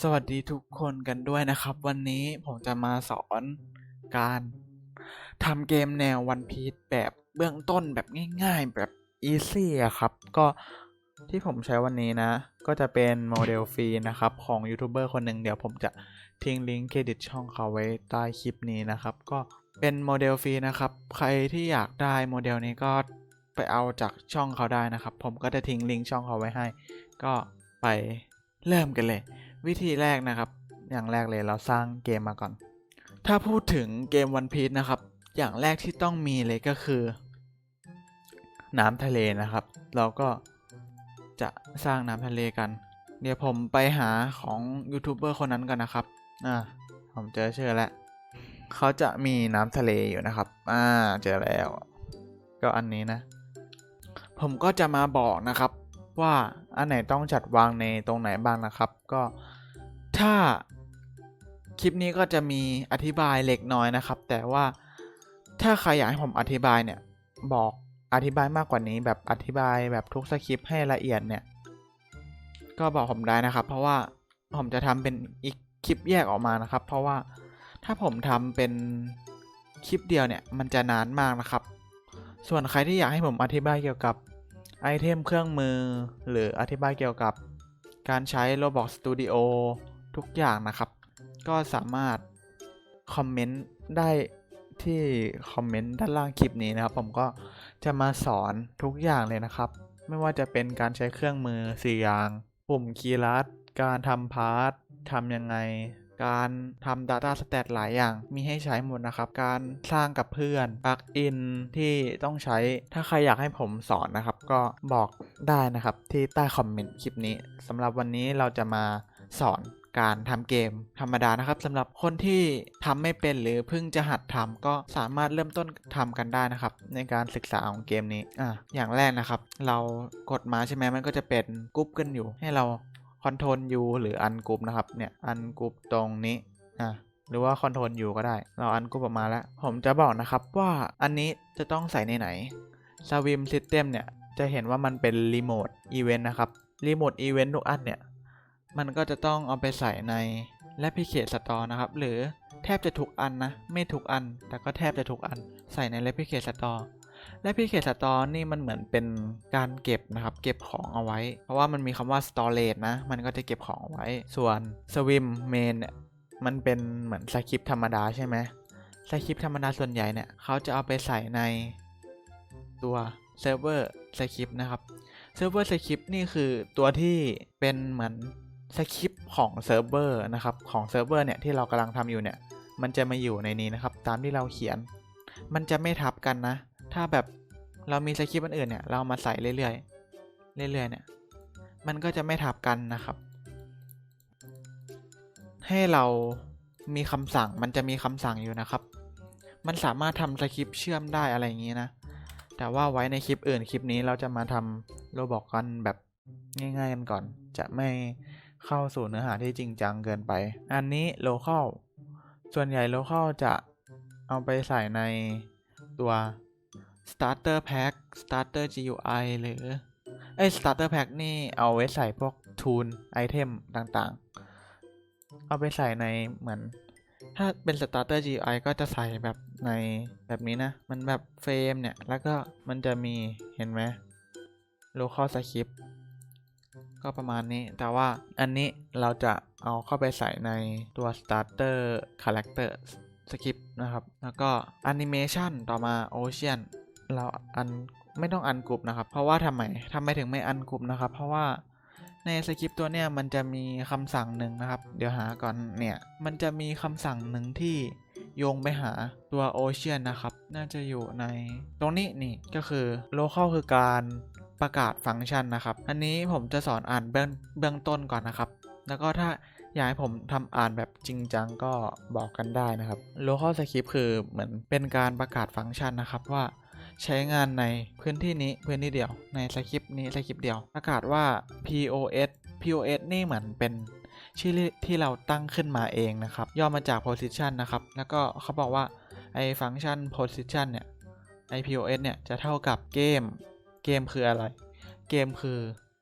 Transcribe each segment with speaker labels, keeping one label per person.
Speaker 1: สวัสดีทุกคนกันด้วยนะครับ วันนี้ผมจะมาสอนการทำเกมแนว One Piece แบบเบื้องต้นแบบง่ายๆแบบ easy อะครับ ก็ที่ผมใช้วันนี้นะ ก็จะเป็นโมเดลฟรีนะครับ ของยูทูบเบอร์คนหนึ่งเดี๋ยวผมจะทิ้งลิงก์เครดิตช่องเขาไว้ใต้คลิปนี้นะครับ ก็เป็นโมเดลฟรีนะครับ ใครที่อยากได้โมเดลนี้ก็ไปเอาจากช่องเขาได้นะครับ ผมก็จะทิ้งลิงก์ช่องเขาไว้ให้ ก็ไปเริ่มกันเลย วิธีแรกนะครับ อย่างแรกเลยเราสร้างเกมมาก่อน ถ้าพูดถึงเกม One Piece นะครับ อย่างแรกที่ต้องมีเลยก็คือ น้ำทะเลนะครับ เราก็จะสร้างน้ำทะเลกัน เดี๋ยวผมไปหาของยูทูบเบอร์คนนั้นกันนะครับ อ่า ผมเจอชื่อแล้วเขาจะมีน้ำทะเลอยู่นะครับ อ่า เจอแล้ว ก็อันนี้นะ ผมก็จะมาบอกนะครับ ว่าอันไหนต้องจัดวางในตรงไหนบ้างนะครับ ก็ถ้าคลิปนี้ก็จะมีอธิบายเล็กน้อยนะครับ แต่ว่าถ้าใครอยากให้ผมอธิบายเนี่ยบอกอธิบายมากกว่านี้แบบอธิบายแบบทุกสคริปต์ให้ละเอียดเนี่ย ก็บอกผมได้นะครับ เพราะว่าผมจะทำเป็นอีกคลิปแยกออกมานะครับ เพราะว่าถ้าผมทำเป็นคลิปเดียวเนี่ยมันจะนานมากนะครับ ส่วนใครที่อยากให้ผมอธิบายเกี่ยวกับไอเทมเครื่องมือ หรืออธิบายเกี่ยวกับ การใช้ Roblox Studio ทุกอย่างนะครับ ก็สามารถคอมเมนต์ได้ที่คอมเมนต์ด้านล่างคลิปนี้นะครับ ผมก็จะมาสอนทุกอย่างเลยนะครับ ไม่ว่าจะเป็นการใช้เครื่องมือสี่อย่าง ปุ่มคีย์ลัดการทำพาร์ททำยังไง การทำ Data Stat หลายอย่างมีให้ใช้หมดนะครับ การสร้างกับเพื่อนปลั๊กอินที่ต้องใช้ ถ้าใครอยากให้ผมสอนนะครับ ก็บอกได้นะครับที่ใต้คอมเมนต์คลิปนี้สำหรับวันนี้เราจะมาสอนการทำเกมธรรมดานะครับสำหรับคนที่ทำไม่เป็นหรือเพิ่งจะหัดทำก็สามารถเริ่มต้นทำกันได้นะครับ ในการศึกษาของเกมนี้อะอย่างแรกนะครับ เรากดมาใช่ไหมมันก็จะเป็นกรุ๊ปกันอยู่ ให้เรา คอนโทรล U หรืออันกรุ๊ปนะครับเนี่ยอันกรุ๊ปตรงนี้อะหรือว่าคอนโทรล U ก็ได้ เราอันกรุ๊ปออกมาแล้ว ผมจะบอกนะครับว่าอันนี้จะต้องใส่ในไหนสวิมซิสเต็มเนี่ยจะเห็นว่ามันเป็นรีโมทอีเวนต์นะครับรีโมทอีเวนต์ทุกอันเนี่ยมันก็จะต้องเอาไปใส่ในและพิเคสตอนะครับ หรือแทบจะทุกอันนะ ไม่ทุกอัน แต่ก็แทบจะทุกอัน ใส่ในและพิเคสตอ และพิเคสตอนี่มันเหมือนเป็นการเก็บนะครับ เก็บของเอาไว้ เพราะว่ามันมีคำว่า storage นะ มันก็จะเก็บของอไว้ ส่วน swim main เนี่ยมันเป็นเหมือนสคริปธรรมดาใช่ไหมสคริปธรรมดาส่วนใหญ่เนี่ยเขาจะเอาไปใส่ในตัวเซิร์ฟเวอร์สคริปนะครับเซิร์ฟเวอร์สคริปนี่คือตัวที่เป็นเหมือนสคริปของเซิร์ฟเวอร์นะครับของเซิร์ฟเวอร์เนี่ยที่เรากำลังทำอยู่เนี่ยมันจะมาอยู่ในนี้นะครับ ตามที่เราเขียน มันจะไม่ทับกันนะ ถ้าแบบเรามีสคริปต์อันอื่นเนี่ย เรามาใส่เรื่อยๆ เรื่อยๆ เนี่ย มันก็จะไม่ทับกันนะครับ ให้เรามีคำสั่ง มันจะมีคำสั่งอยู่นะครับ มันสามารถทำสคริปต์เชื่อมได้อะไรอย่างนี้นะ แต่ว่าไว้ในคลิปอื่นคลิปนี้เราจะมาทำโรบอกกันแบบง่ายๆ กันก่อน จะไม่เข้าสู่เนื้อหาที่จริงจังเกินไป อันนี้ local ส่วนใหญ่ local จะเอาไปใส่ในตัว starter pack starter GUI หรือไอ้ starter pack นี่เอาไว้ใส่พวก tool item ต่างๆ เอาไปใส่ในเหมือน ถ้าเป็น starter GUI ก็จะใส่แบบในแบบนี้นะ มันแบบเฟรมเนี่ย แล้วก็มันจะมีเห็นไหม local script ก็ประมาณนี้ แต่ว่าอันนี้เราจะเอาเข้าไปใส่ในตัว starter character script นะครับ แล้วก็ animation ต่อมา ocean เราอันไม่ต้องอันกรุ๊ปนะครับ เพราะว่าทำไมทำไมถึงไม่อันกรุ๊ปนะครับ เพราะว่าในสคริปต์ตัวเนี้ยมันจะมีคำสั่งหนึ่งนะครับ เดี๋ยวหาก่อนเนี่ย มันจะมีคำสั่งหนึ่งที่โยงไปหาตัว Ocean นนะครับ น่าจะอยู่ในตรงนี้นี่ก็คือ local คือการประกาศฟังก์ชันนะครับ อันนี้ผมจะสอนอ่านเบื้องเบื้องต้นก่อนนะครับ แล้วก็ถ้าอยากให้ผมทำอ่านแบบจริงจังก็บอกกันได้นะครับ local script คือเหมือนเป็นการประกาศฟังก์ชันนะครับว่า ใช้งานในพื้นที่นี้พื้นที่เดียวในสคริปต์นี้สคริปต์เดียวประกาศว่า POS POS นี่เหมือนเป็นชื่อที่เราตั้งขึ้นมาเองนะครับ ย่อมาจาก position นะครับ แล้วก็เขาบอกว่าไอ้ฟังก์ชัน position เนี่ยไอ้ POS เนี่ยจะเท่ากับเกมเกมคืออะไร เกมคือ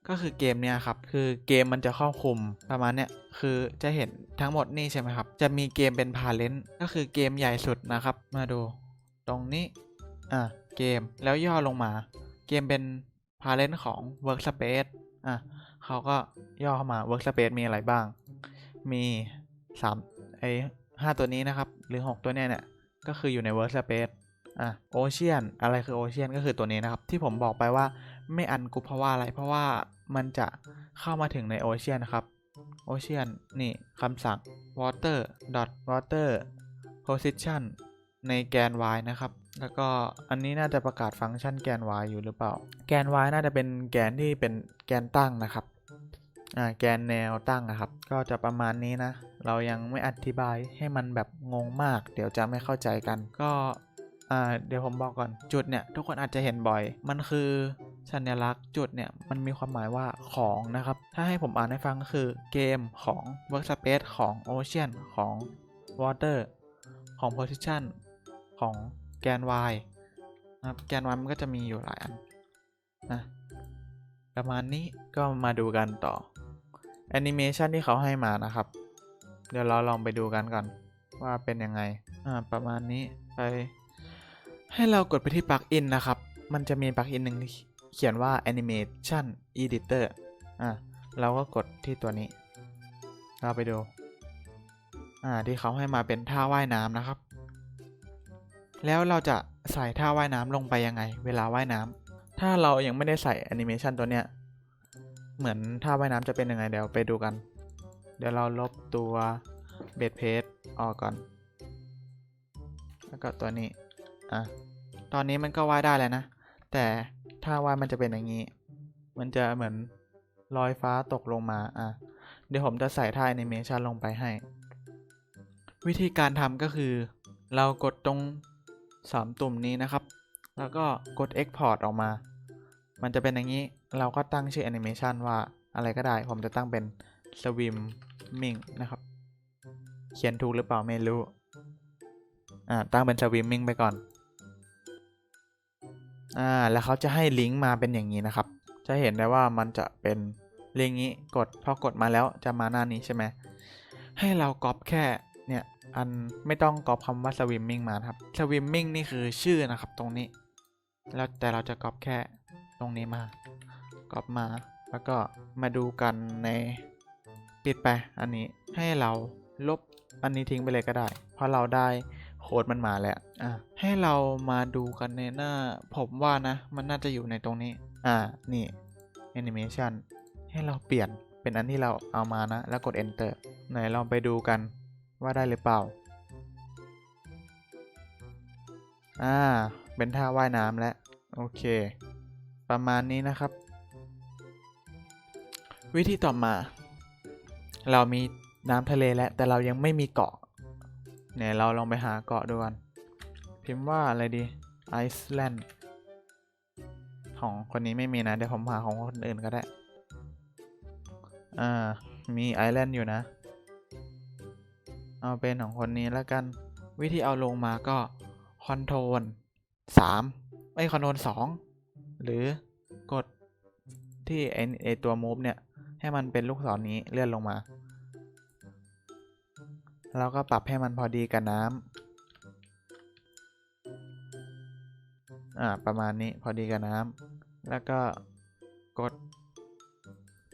Speaker 1: ก็คือเกมเนี้ยครับ คือเกมมันจะครอบคลุมประมาณเนี้ย คือจะเห็นทั้งหมดนี่ใช่ไหมครับ จะมีเกมเป็นพาเลนต์ก็คือเกมใหญ่สุดนะครับ มาดู ตรงนี้ อะ เกมแล้วย่อลงมา เกมเป็นพาเลนต์ของ Workspace อะเขาก็ย่อเข้ามา Workspace มีอะไรบ้าง มีสามไอห้าตัวนี้นะครับ หรือหกตัวเนี้ยเนี่ย ก็คืออยู่ใน Workspace อะ Ocean อะไรคือ Ocean ก็คือตัวนี้นะครับ ที่ผมบอกไปว่าไม่อันกุเพราะว่าอะไร เพราะว่ามันจะเข้ามาถึงใน Ocean นะครับ Ocean นี่คำสั่ง water dot water position ในแกน y นะครับ แล้วก็อันนี้น่าจะประกาศฟังก์ชันแกน y อยู่หรือเปล่า แกน y น่าจะเป็นแกนที่เป็นแกนตั้งนะครับอ่าแกนแนวตั้งนะครับ ก็จะประมาณนี้นะ เรายังไม่อธิบายให้มันแบบงงมาก เดี๋ยวจะไม่เข้าใจกัน ก็อ่าเดี๋ยวผมบอกก่อนจุดเนี่ย ทุกคนอาจจะเห็นบ่อย มันคือสัญลักษณ์จุดเนี่ย มันมีความหมายว่าของนะครับ ถ้าให้ผมอ่านให้ฟังก็คือเกมของ Workspace ของ Ocean ของ Water ของ Position ของ แกน y นะครับแกน y มันก็จะมีอยู่หลายอันนะประมาณนี้ก็มาดูกันต่อแอนิเมชันที่เขาให้มานะครับ เดี๋ยวเราลองไปดูกันก่อน ว่าเป็นยังไงอ่าประมาณนี้ไปให้เรากดไปที่ปลั๊กอินนะครับ มันจะมีปลั๊กอินหนึ่งเขียนว่า Animation Editor อ่าเราก็กดที่ตัวนี้ เราไปดูอ่าที่เขาให้มาเป็นท่าว่ายน้ำนะครับ แล้วเราจะใส่ท่าว่ายน้ำลงไปยังไง เวลาว่ายน้ำถ้าเรายังไม่ได้ใส่แอนิเมชันตัวเนี้ย เหมือนท่าว่ายน้ำจะเป็นยังไงเดี๋ยวไปดูกัน เดี๋ยวเราลบตัวเบดเพจออกก่อน แล้วก็ตัวนี้ อะ ตอนนี้มันก็ว่ายได้แล้วนะ แต่ถ้าว่ายมันจะเป็นอย่างนี้ มันจะเหมือนลอยฟ้าตกลงมา อะ เดี๋ยวผมจะใส่ท่าแอนิเมชันลงไปให้ วิธีการทำก็คือ เรากดตรง สามตุ่มนี้นะครับ แล้วก็กด Export ออกมา มันจะเป็นอย่างนี้ เราก็ตั้งชื่อแอนิเมชันว่าอะไรก็ได้ ผมจะตั้งเป็น Swimming นะครับ เขียนถูกหรือเปล่าไม่รู้ อ่า ตั้งเป็น Swimming ไปก่อน อ่า แล้วเขาจะให้ลิงก์มาเป็นอย่างนี้นะครับ จะเห็นได้ว่ามันจะเป็นลิงก์นี้ กด พอกดมาแล้วจะมาหน้านี้ใช่ไหม ให้เราก๊อปแค่ เนี่ย อันไม่ต้องก๊อปคำว่า swimming มาครับ swimming นี่คือชื่อนะครับตรงนี้ แล้วแต่เราจะก๊อปแค่ตรงนี้มาก๊อปมา แล้วก็มาดูกันในปิดไปอันนี้ให้เราลบอันนี้ทิ้งไปเลยก็ได้ เพราะเราได้โค้ดมันมาแล้วอะให้เรามาดูกันในหน้า ผมว่านะ มันน่าจะอยู่ในตรงนี้ อ่า นี่ animation ให้เราเปลี่ยนเป็นอันที่เราเอามานะ แล้วกด enter ไหนลองไปดูกัน ว่าได้หรือเปล่า อ่า เป็นท่าว่ายน้ำแล้ว โอเค ประมาณนี้นะครับ วิธีต่อมา เรามีน้ำทะเลแล้ว แต่เรายังไม่มีเกาะ เนี่ย เราลองไปหาเกาะดูกัน พิมพ์ว่าอะไรดี ไอซ์แลนด์ ของคนนี้ไม่มีนะ เดี๋ยวผมหาของคนอื่นก็ได้ อ่า มีไอแลนด์อยู่นะ เอาเป็นของคนนี้แล้วกัน วิธีเอาลงมาก็คอนโทรลสามไม่คอนโทรลสองหรือกดที่ไอไอตัว move เนี่ย ให้มันเป็นลูกศรนนี้เลื่อนลงมาแล้วก็ปรับให้มันพอดีกับน้ำอ่าประมาณนี้พอดีกับน้ำแล้วก็กด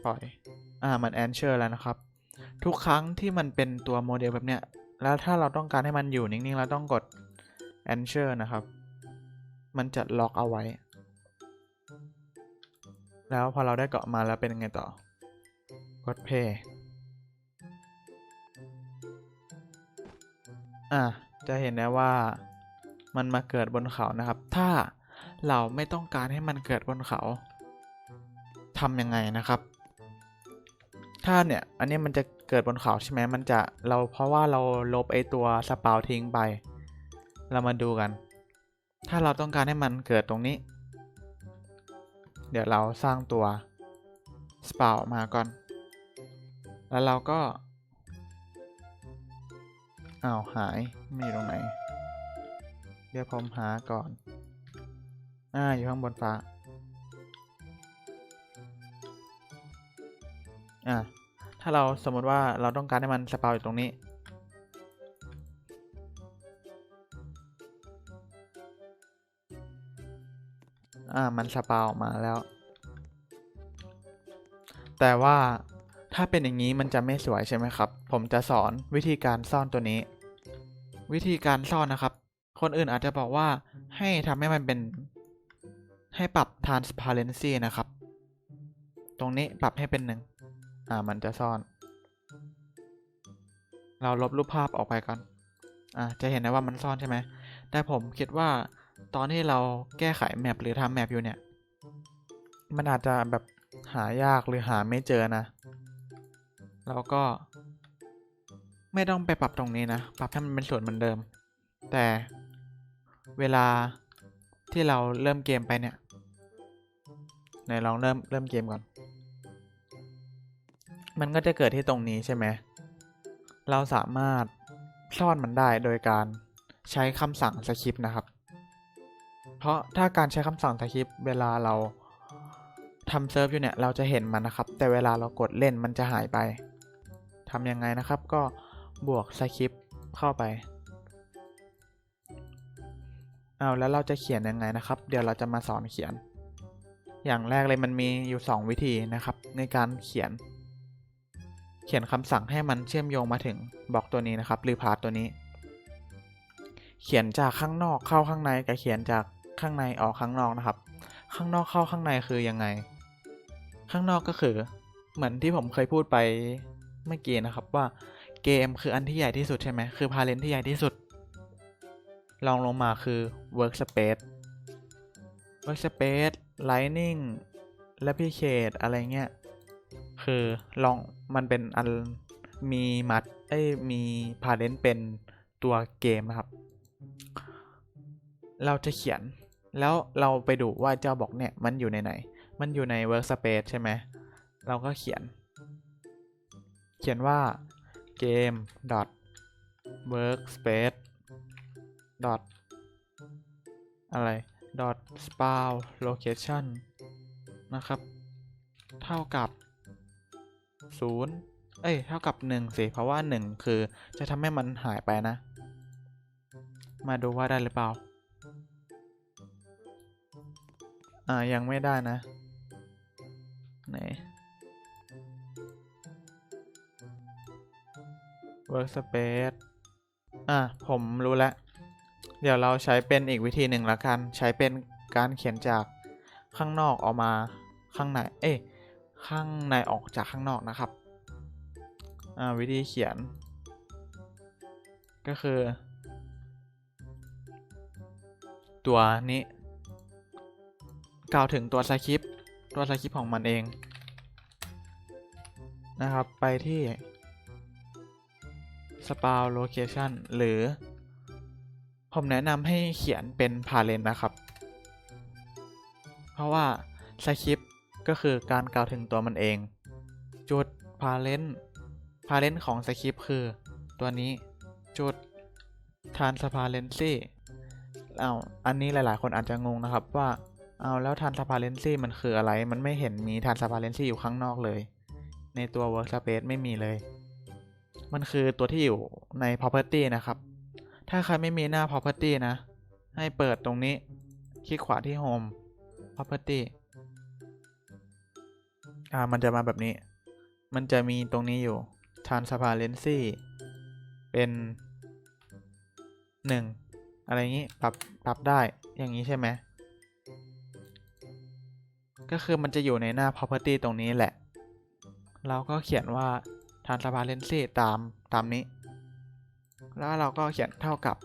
Speaker 1: ปล่อย อ่ามัน answer แล้วนะครับ ทุกครั้งที่มันเป็นตัวโมเดลแบบเนี้ย แล้วถ้าเราต้องการให้มันอยู่นิ่งๆ เราต้องกด answer นะครับ มันจะล็อกเอาไว้ แล้วพอเราได้เกาะมาแล้วเป็นยังไงต่อ กด play อะ จะเห็นได้ว่ามันมาเกิดบนเขานะครับ ถ้าเราไม่ต้องการให้มันเกิดบนเขาทำยังไงนะครับ ถ้าเนี่ย อันนี้มันจะ เกิดบนเขาใช่ไหมมันจะเราเพราะว่าเราลบไอตัวสปาวทิ้งไป เรามาดูกัน ถ้าเราต้องการให้มันเกิดตรงนี้ เดี๋ยวเราสร้างตัวสปาวมาก่อน แล้วเราก็อ้าวหายไม่อยู่ตรงไหน เดี๋ยวผมหาก่อน อ่าอยู่ข้างบนฟ้า อ่า ถ้าเราสมมติว่าเราต้องการให้มันสปาวอยู่ตรงนี้ อ่า มันสปาวออกมาแล้ว แต่ว่าถ้าเป็นอย่างนี้มันจะไม่สวยใช่ไหมครับ ผมจะสอนวิธีการซ่อนตัวนี้ วิธีการซ่อนนะครับ คนอื่นอาจจะบอกว่าให้ทำให้มันเป็น ให้ปรับ transparency นะครับ ตรงนี้ปรับให้เป็นหนึ่ง อ่ามันจะซ่อน เราลบรูปภาพออกไปก่อนอ่าจะเห็นได้ว่ามันซ่อนใช่ไหม แต่ผมคิดว่าตอนที่เราแก้ไขแมปหรือทำแมปอยู่เนี่ย มันอาจจะแบบหายากหรือหาไม่เจอนะแล้วก็ไม่ต้องไปปรับตรงนี้นะ ปรับให้มันเป็นส่วนเหมือนเดิม แต่เวลาที่เราเริ่มเกมไปเนี่ยไหนลองเริ่มเริ่มเกมก่อน มันก็จะเกิดที่ตรงนี้ใช่ไหม เราสามารถซ่อนมันได้โดยการใช้คำสั่งสคริปต์นะครับ เพราะถ้าการใช้คำสั่งสคริปต์เวลาเราทำเซิร์ฟอยู่เนี่ยเราจะเห็นมันนะครับ แต่เวลาเรากดเล่นมันจะหายไปทำยังไงนะครับก็บวกสคริปต์เข้าไปเอาแล้วเราจะเขียนยังไงนะครับ เดี๋ยวเราจะมาสอนเขียน อย่างแรกเลยมันมีอยู่ 2 วิธีนะครับ ในการเขียน เขียนคำสั่งให้มันเชื่อมโยงมาถึงบล็อกตัวนี้นะครับหรือพาร์ตตัวนี้ เขียนจากข้างนอกเข้าข้างในกับเขียนจากข้างในออกข้างนอกนะครับ ข้างนอกเข้าข้างในคือยังไง ข้างนอกก็คือ เหมือนที่ผมเคยพูดไปเมื่อกี้นะครับว่าเกมคืออันที่ใหญ่ที่สุดใช่ไหมคือพาเลนที่ใหญ่ที่สุดลองลงมาคือ workspace workspace lightning replicate อะไรเงี้ย คือลองมันเป็นอันมีมัดเอ้ยมีพาเลนเป็นตัวเกมนะครับ เราจะเขียนแล้วเราไปดูว่าเจ้าบอกเนี่ยมันอยู่ในไหน มันอยู่ใน workspace ใช่ไหม เราก็เขียน เขียนว่า game dot workspace dot อะไร dot spawn location นะครับ เท่ากับ 0เอ้ย เท่ากับ1สิ เพราะว่า1คือจะทำให้มันหายไปนะ มาดูว่าได้หรือเปล่า อ่า ยังไม่ได้นะ ไหน workspace อะผมรู้แล้ว เดี๋ยวเราใช้เป็นอีกวิธีหนึ่งละกัน ใช้เป็นการเขียนจากข้างนอกออกมาข้างใน เอ้ย ข้างในออกจากข้างนอกนะครับวิธีเขียน ก็คือ ตัวนี้กล่าวถึงตัวสคริปต์ตัวสคริปต์ของมันเอง นะครับ ไปที่ spawn location หรือ ผมแนะนำให้เขียนเป็น parent นะครับ เพราะว่าสคริปต์ ก็คือการกล่าวถึงตัวมันเอง จุด parent parent ของสคริปต์คือ ตัวนี้จุด transparency เอาอันนี้หลาย ๆ คนอาจจะงงนะครับว่า เอาแล้ว transparency มันคืออะไร มันไม่เห็นมี transparency อยู่ข้างนอกเลย ในตัว workspace ไม่มีเลย มันคือตัวที่อยู่ใน property นะครับ ถ้าใครไม่มีหน้า property นะ ให้เปิดตรงนี้ คลิกขวาที่ home property อ่ามันจะมาแบบนี้ มันจะมีตรงนี้อยู่ transparency เป็นหนึ่งอะไรอย่างนี้ปรับปรับได้อย่างนี้ใช่ไหมก็คือมันจะอยู่ในหน้า property ตรงนี้แหละ เราก็เขียนว่า transparency ตามตามนี้ แล้วเราก็เขียนเท่ากับ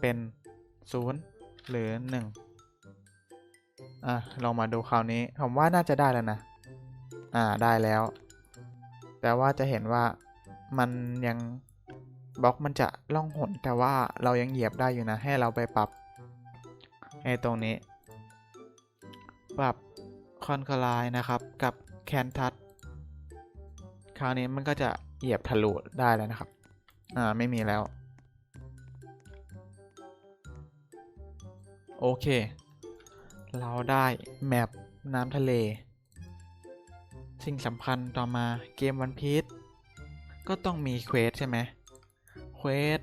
Speaker 1: เป็น 0 หรือ 1 อะลองมาดูคราวนี้ ผมว่าน่าจะได้แล้วนะ อ่าได้แล้ว แต่ว่าจะเห็นว่ามันยังบล็อกมันจะล่องหนแต่ว่าเรายังเหยียบได้อยู่นะ ให้เราไปปรับไอ้ตรงนี้ ปรับคอนคลายนะครับกับแคนทั c คราวนี้มันก็จะเหยียบทะลุได้แล้วนะครับ อ่าไม่มีแล้ว โอเค เราได้แมปน้ำทะเล สิ่งสำคัญต่อมาเกมวันพีชก็ต้องมีเควสใช่ไหมเควส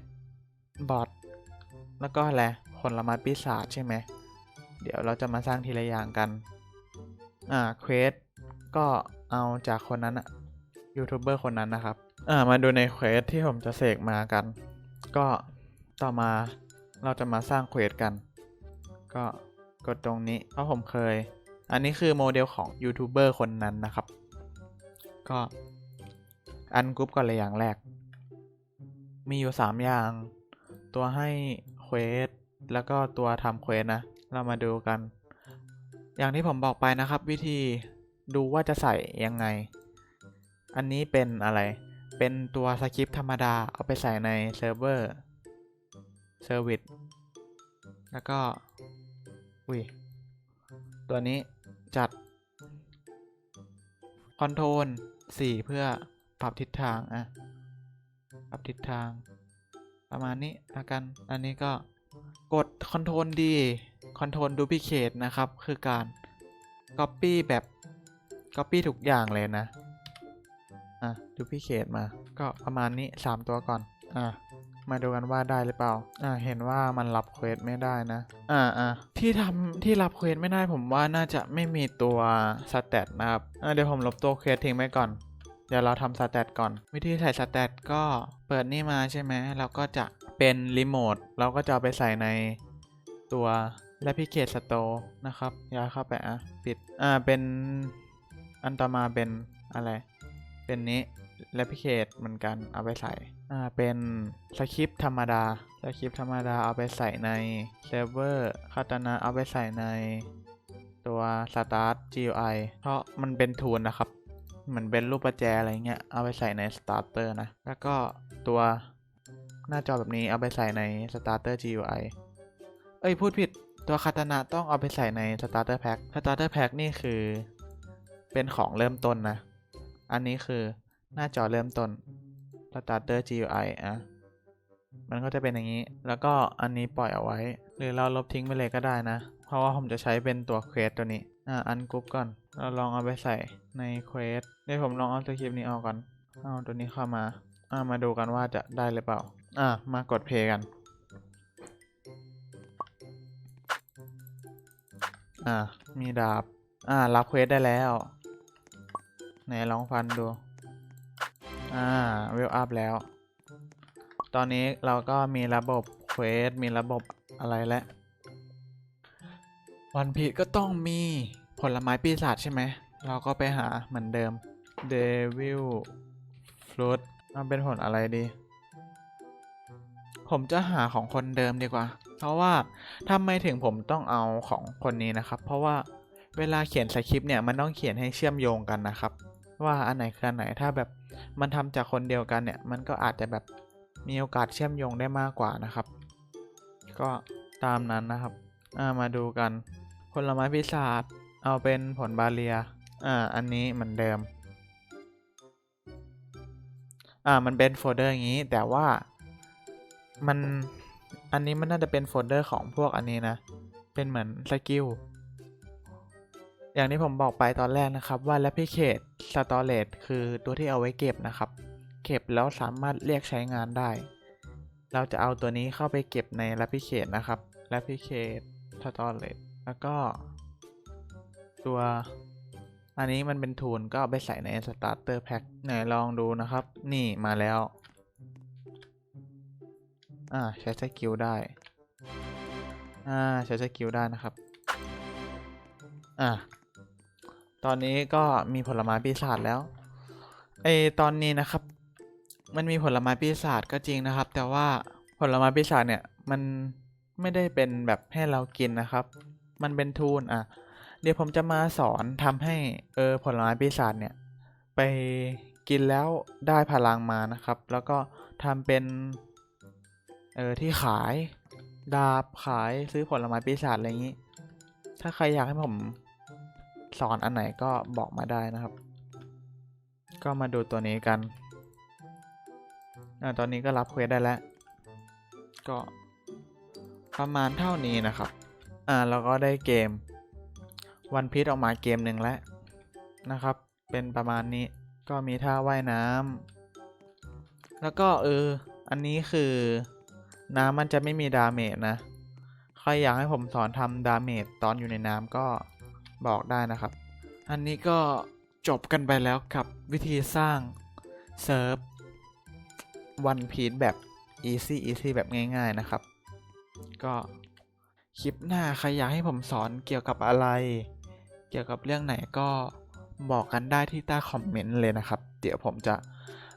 Speaker 1: บอทแล้วก็อะไรผลไม้ปีศาจใช่ไหม เดี๋ยวเราจะมาสร้างทีละอย่างกัน อ่าเควสก็เอาจากคนนั้นอะยูทูบเบอร์คนนั้นนะครับ อ่ามาดูในเควสที่ผมจะเสกมากัน ก็ต่อมาเราจะมาสร้างเควสกัน ก็กดตรงนี้เพราะผมเคย อันนี้คือโมเดลของยูทูบเบอร์คนนั้นนะครับ ก็อันกรุ๊ปก่อนเลยอย่างแรก มีอยู่ 3 อย่าง ตัวให้เควสแล้วก็ตัวทำเควสนะ เรามาดูกัน อย่างที่ผมบอกไปนะครับ วิธีดูว่าจะใส่ยังไง อันนี้เป็นอะไร เป็นตัวสคริปต์ธรรมดา เอาไปใส่ในเซิร์ฟเวอร์เซอร์วิสแล้วก็อุ้ยตัวนี้จัดคอนโทรล สี่เพื่อปรับทิศทางอะปรับทิศทาง ประมาณนี้ละกัน อันนี้ก็กด Ctrl D Ctrl Duplicate นะครับ คือการ Copy แบบ Copy ทุกอย่างเลยนะ อะ Duplicate มา ก็ประมาณนี้ 3 ตัวก่อน อะ มาดูกันว่าได้หรือเปล่า อ่า เห็นว่ามันรับเควสไม่ได้นะ อ่าอ่าที่ทำที่รับเควสไม่ได้ผมว่าน่าจะไม่มีตัวสเตตนะครับ อ่าเดี๋ยวผมลบตัวเควสทิ้งไว้ก่อน เดี๋ยวเราทำสเตตก่อน วิธีใส่สเตตก็เปิดนี่มาใช่ไหมเราก็จะเป็นรีโมทเราก็จะเอาไปใส่ในตัว r e p l i c a t e Store นะครับย้ายเข้าไปอะปิด อ่า เป็นอันต่อมาเป็นอะไร เป็นนี้ r e p l i c a t e เหมือนกันเอาไปใส่ อ่าเป็นสคริปต์ธรรมดาสคริปต์ธรรมดาเอาไปใส่ในเซิร์ฟเวอร์คาตานะเอาไปใส่ในตัว Start GUI เพราะมันเป็นทูลนะครับเหมือนเป็นรูปประแจอะไรเงี้ยเอาไปใส่ใน Starter นะ แล้วก็ตัวหน้าจอแบบนี้เอาไปใส่ใน Starter GUI เอ้ยพูดผิดตัวคาตานะต้องเอาไปใส่ใน Starter Pack Starter Pack นี่คือเป็นของเริ่มต้นนะ อันนี้คือหน้าจอเริ่มต้น Starter GUI อะมันก็จะเป็นอย่างนี้ แล้วก็อันนี้ปล่อยเอาไว้ หรือเราลบทิ้งไปเลยก็ได้นะ เพราะว่าผมจะใช้เป็นตัวเควสตัวนี้ อ่า อันกรุ๊ปก่อน เราลองเอาไปใส่ในเควสเดี๋ยวผมลองเอาสคริปต์นี้ออกก่อน เอาตัวนี้เข้ามา อ่า มาดูกันว่าจะได้หรือเปล่า อ่า มากดเพย์กัน อ่า มีดาบ อ่า รับเควสได้แล้ว ไหนลองฟันดู อ่าเวลอัพแล้ว ตอนนี้เราก็มีระบบเควสมีระบบอะไรแล้ววันพีก็ต้องมีผลไม้ปีศาจใช่ไหม เราก็ไปหาเหมือนเดิม Devil Fruit มันเป็นผลอะไรดี ผมจะหาของคนเดิมดีกว่า เพราะว่าทำไมถึงผมต้องเอาของคนนี้นะครับ เพราะว่าเวลาเขียนสคริปต์เนี่ยมันต้องเขียนให้เชื่อมโยงกันนะครับ ว่าอันไหนคืออันไหนถ้าแบบ มันทำจากคนเดียวกันเนี่ย มันก็อาจจะแบบมีโอกาสเชื่อมโยงได้มากกว่านะครับ ก็ตามนั้นนะครับอ่ามาดูกันผลไม้พิศาจเอาเป็นผลบาเลียอ่าอันนี้เหมือนเดิมอ่ามันเป็นโฟลเดอร์อย่างนี้แต่ว่ามันอันนี้มันน่าจะเป็นโฟลเดอร์ของพวกอันนี้นะ เป็นเหมือนสกิลอย่างที่ผมบอกไปตอนแรกนะครับว่า Replicate Storage คือตัวที่เอาไว้เก็บนะครับ เก็บแล้วสามารถเรียกใช้งานได้ เราจะเอาตัวนี้เข้าไปเก็บใน Replicate นะครับ Replicate Storage แล้วก็ ตัวอันนี้มันเป็นทูลก็เอาไปใส่ใน Starter Pack ไหนลองดูนะครับ นี่มาแล้ว อ่าใช้สกิลได้ อ่าใช้สกิลได้นะครับ อ่า ตอนนี้ก็มีผลไม้ปีศาจแล้วไอตอนนี้นะครับ มันมีผลไม้ปีศาจก็จริงนะครับ แต่ว่าผลไม้ปีศาจเนี่ยมันไม่ได้เป็นแบบให้เรากินนะครับ มันเป็นทูนอะ เดี๋ยวผมจะมาสอนทำให้เออผลไม้ปีศาจเนี่ย ไปกินแล้วได้พลังมานะครับ แล้วก็ทำเป็นเออที่ขายดาบขายซื้อผลไม้ปีศาจอะไรอย่างนี้ ถ้าใครอยากให้ผม สอนอันไหนก็บอกมาได้นะครับ ก็มาดูตัวนี้กันอตอนนี้ก็รับเควสได้แล้ว ก็ประมาณเท่านี้นะครับ อ่าเราก็ได้เกมวันพี e ออกมาเกมหนึ่งแล้วนะครับ เป็นประมาณนี้ก็มีท่าว่ายน้ำแล้วก็เออ อันนี้คือน้ำมันจะไม่มีดาเมจนะ ใครอยากให้ผมสอนทำดาเมจตอนอยู่ในน้ำก็ บอกได้นะครับ อันนี้ก็จบกันไปแล้วกับวิธีสร้างเซิร์ฟวันพี e แบบ easy easy แบบง่าย ๆนะครับ ก็คลิปหน้าใครอยากให้ผมสอนเกี่ยวกับอะไร เกี่ยวกับเรื่องไหนก็บอกกันได้ที่ใต้คอมเมนต์เลยนะครับ เดี๋ยวผมจะ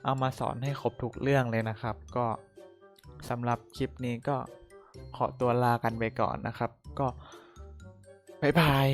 Speaker 1: เอามาสอนให้ครบทุกเรื่องเลยนะครับ ก็สำหรับคลิปนี้ก็ขอตัวลากันไปก่อนนะครับ ก็บ๊ายบาย